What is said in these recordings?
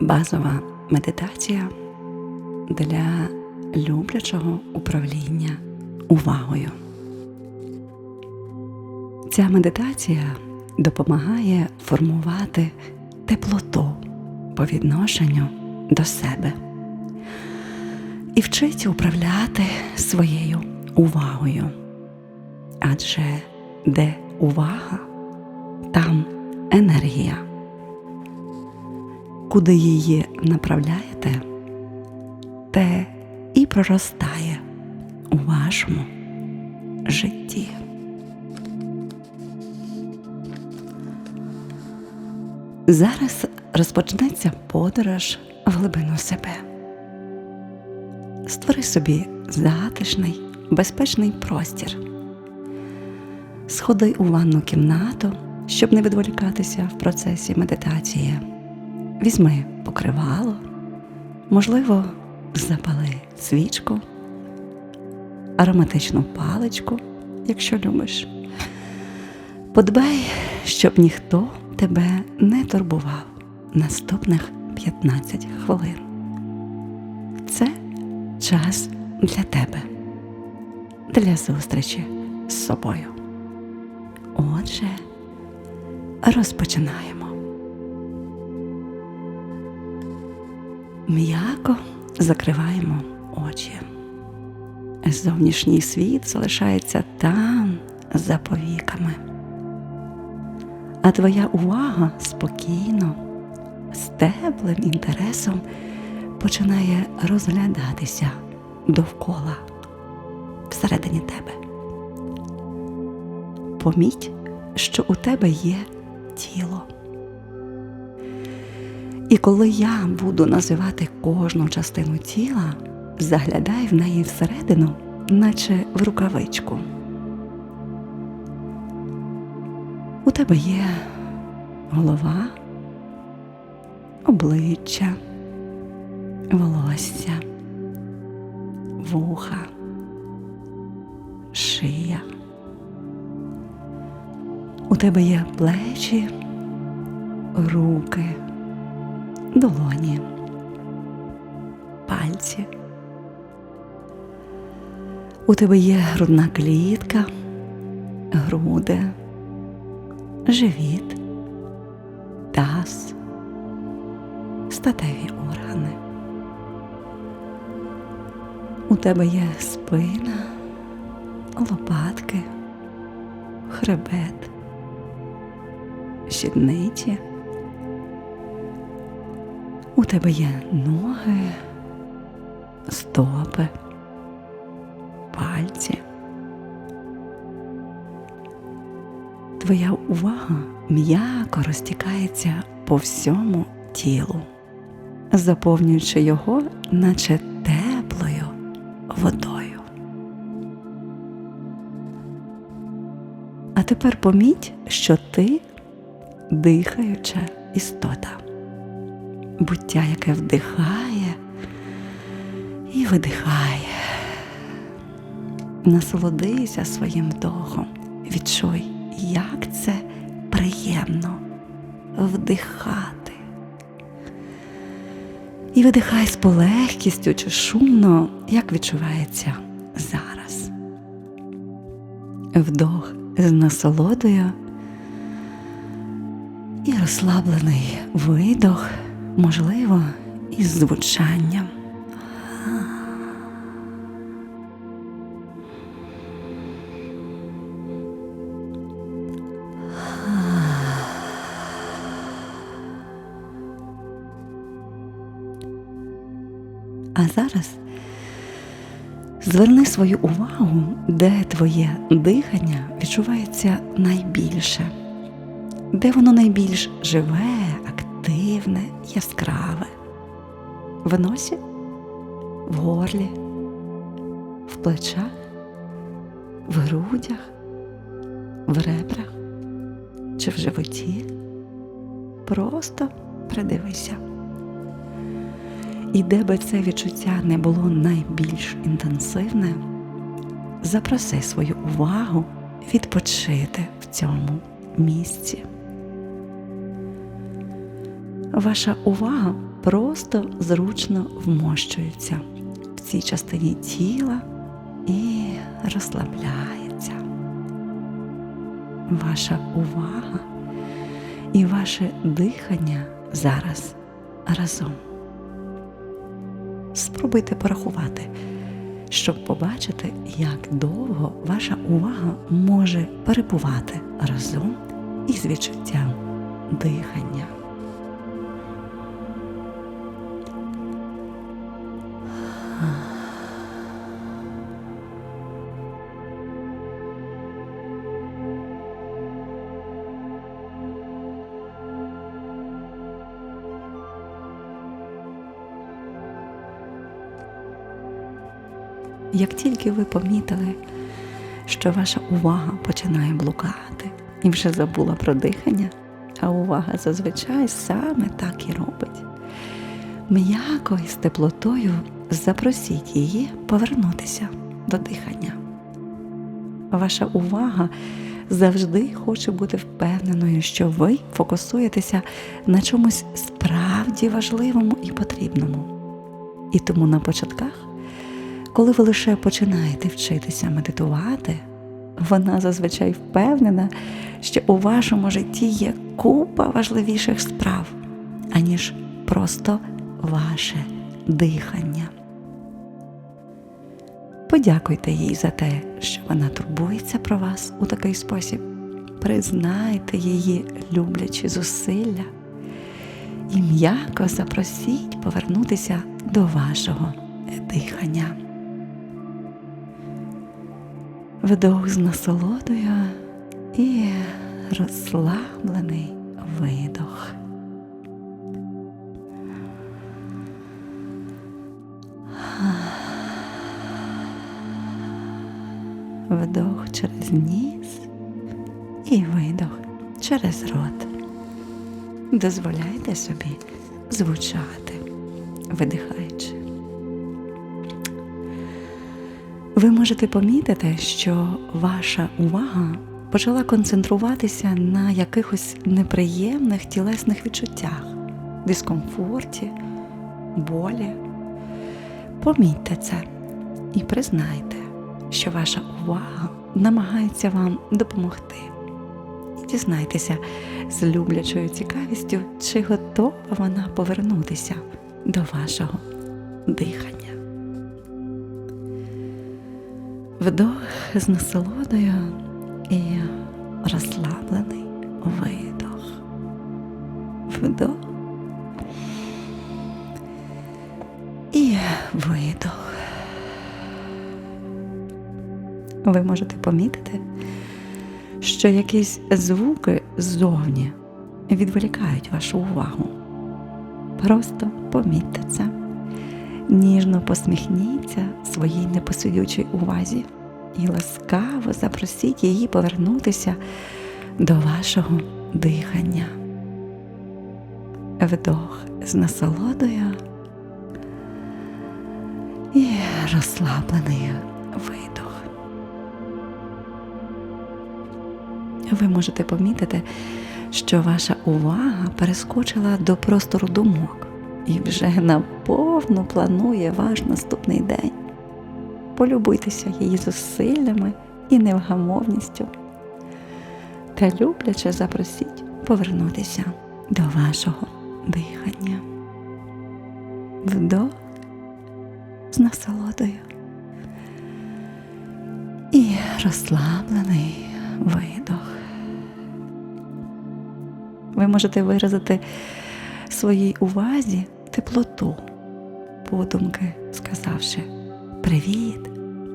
базова медитація для люблячого управління увагою. Ця медитація допомагає формувати теплоту по відношенню до себе і вчить управляти своєю увагою. Адже де увага, там енергія. Куди її направляєте, те і проростає у вашому житті. Зараз розпочнеться подорож в глибину себе. Створи собі затишний, безпечний простір. Сходи у ванну кімнату, щоб не відволікатися в процесі медитації. Візьми покривало, можливо, запали свічку, ароматичну паличку, якщо любиш. Подбай, щоб ніхто тебе не турбував наступних 15 хвилин. Це час для тебе, для зустрічі з собою. Отже, розпочинаємо. М'яко закриваємо очі. Зовнішній світ залишається там, за повіками. А твоя увага спокійно, з теплим інтересом починає розглядатися довкола всередині тебе. Поміть, що у тебе є тіло. І коли я буду називати кожну частину тіла, заглядай в неї всередину, наче в рукавичку. У тебе є голова, обличчя, волосся, вуха, шия. У тебе є плечі, руки, долоні, пальці. У тебе є грудна клітка, груди, живіт, таз, статеві органи. У тебе є спина, лопатки, хребет, щідниці. У тебе є ноги, стопи, пальці. Твоя увага м'яко розтікається по всьому тілу, заповнюючи його, наче теплою водою. А тепер поміть, що ти дихаюча істота, буття, яке вдихає і видихає. Насолодися своїм вдохом, відчуй, як це приємно вдихати. І видихай з полегкістю чи шумно, як відчувається зараз. Вдох з насолодою і розслаблений видох, можливо, із звучанням. А зараз зверни свою увагу, де твоє дихання відчувається найбільше, де воно найбільш живе, яскраве. В носі, в горлі, в плечах, в грудях, в ребрах чи в животі. Просто придивися. І де би це відчуття не було найбільш інтенсивне, запроси свою увагу відпочити в цьому місці. Ваша увага просто зручно вмощуються в цій частині тіла і розслабляється. Ваша увага і ваше дихання зараз разом. Спробуйте порахувати, щоб побачити, як довго ваша увага може перебувати разом із відчуттям дихання. Як тільки ви помітили, що ваша увага починає блукати і вже забула про дихання, а увага зазвичай саме так і робить. М'яко і з теплотою запросіть її повернутися до дихання. Ваша увага завжди хоче бути впевненою, що ви фокусуєтеся на чомусь справді важливому і потрібному. І тому на початках коли ви лише починаєте вчитися медитувати, вона зазвичай впевнена, що у вашому житті є купа важливіших справ, аніж просто ваше дихання. Подякуйте їй за те, що вона турбується про вас у такий спосіб. Признайте її люблячі зусилля і м'яко запросіть повернутися до вашого дихання. Вдох з насолодою і розслаблений видох. Вдох через ніс і видох через рот. Дозволяйте собі звучати, видихаючи. Ви можете помітити, що ваша увага почала концентруватися на якихось неприємних тілесних відчуттях, дискомфорті, болі. Помітьте це і признайте, що ваша увага намагається вам допомогти. І дізнайтеся з люблячою цікавістю, чи готова вона повернутися до вашого дихання. Вдох з насолодою і розслаблений видох. Вдох і видох. Ви можете помітити, що якісь звуки ззовні відволікають вашу увагу. Просто помітьте це ніжно посміхніться своїй непосидючій увазі і ласкаво запросіть її повернутися до вашого дихання. Вдох з насолодою і розслаблений видох. Ви можете помітити, що ваша увага перескочила до простору думок і вже наповну планує ваш наступний день. Полюбуйтеся її зусиллями і невгамовністю. Та любляче запросіть повернутися до вашого дихання. Вдох з насолодою і розслаблений видох. Ви можете виразити своїй увазі теплоту, подумки, сказавши Привіт,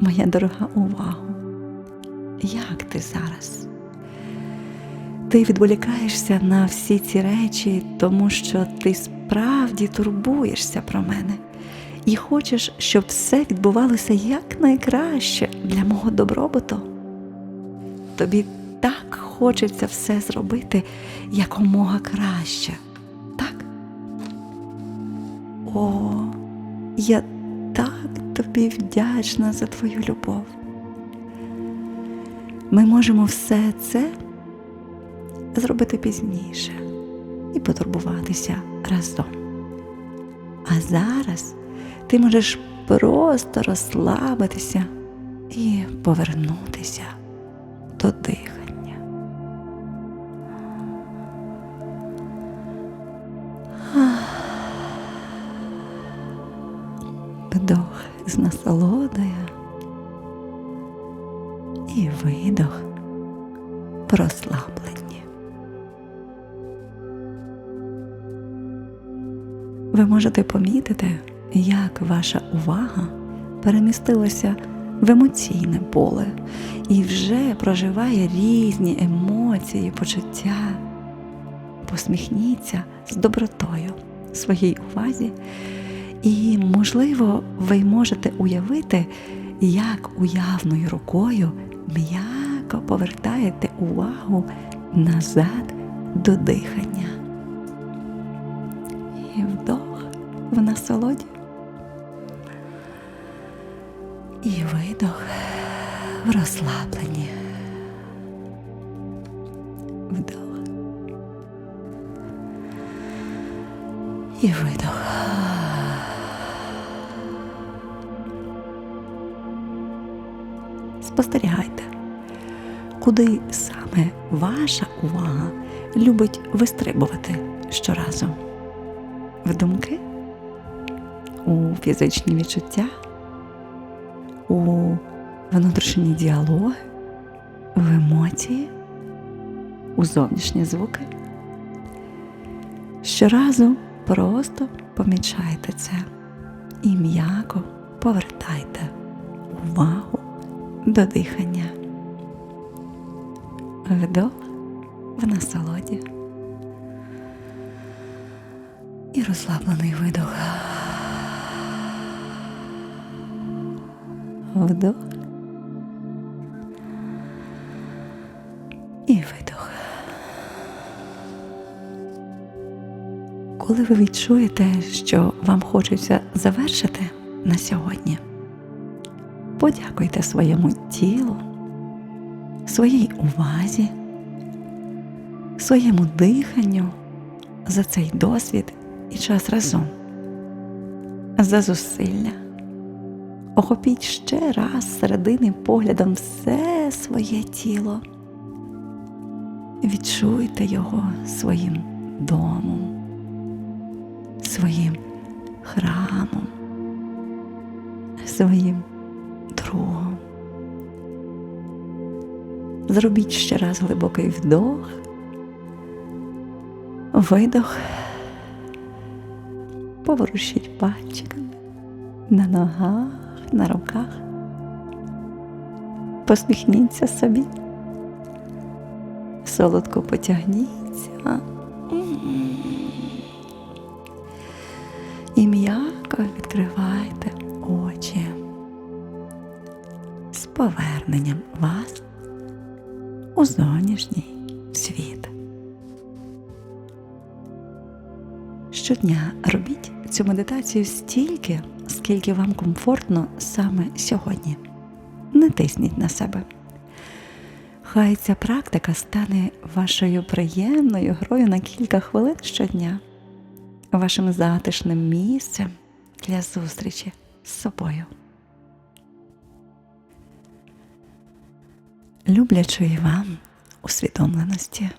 моя дорога увага! Як ти зараз? Ти відволікаєшся на всі ці речі, тому що ти справді турбуєшся про мене і хочеш, щоб все відбувалося якнайкраще для мого добробуту. Тобі так хочеться все зробити якомога краще. О, я так тобі вдячна за твою любов. Ми можемо все це зробити пізніше і потурбуватися разом. А зараз ти можеш просто розслабитися і повернутися до дихання. Насолодою і видох в розслабленні. Ви можете помітити, як ваша увага перемістилася в емоційне поле і вже проживає різні емоції, почуття. Посміхніться з добротою своїй увазі, і, можливо, ви можете уявити, як уявною рукою м'яко повертаєте увагу назад до дихання. І вдох в насолоді. І видох в розслабленні. Вдох. І видох. Спостерігайте, куди саме ваша увага любить вистрибувати щоразу. В думки, у фізичні відчуття, у внутрішні діалоги, в емоції, у зовнішні звуки. Щоразу просто помічайте це і м'яко повертайте увагу до дихання. Вдох в насолоді і розслаблений видох. Вдох і видох. Коли ви відчуєте, що вам хочеться завершити на сьогодні, подякуйте своєму тілу, своїй увазі, своєму диханню за цей досвід і час разом, за зусилля. Охопіть ще раз середини поглядом все своє тіло. Відчуйте його своїм домом, своїм храмом, своїм другом. Зробіть ще раз глибокий вдох, видох, поворушіть пальчиками. На ногах, на руках. Посміхніться собі, солодко потягніться. І м'яко відкривайте поверненням вас у зовнішній світ. Щодня робіть цю медитацію стільки, скільки вам комфортно саме сьогодні. Не тисніть на себе. Хай ця практика стане вашою приємною грою на кілька хвилин щодня, вашим затишним місцем для зустрічі з собою. Люблячої вам усвідомленості.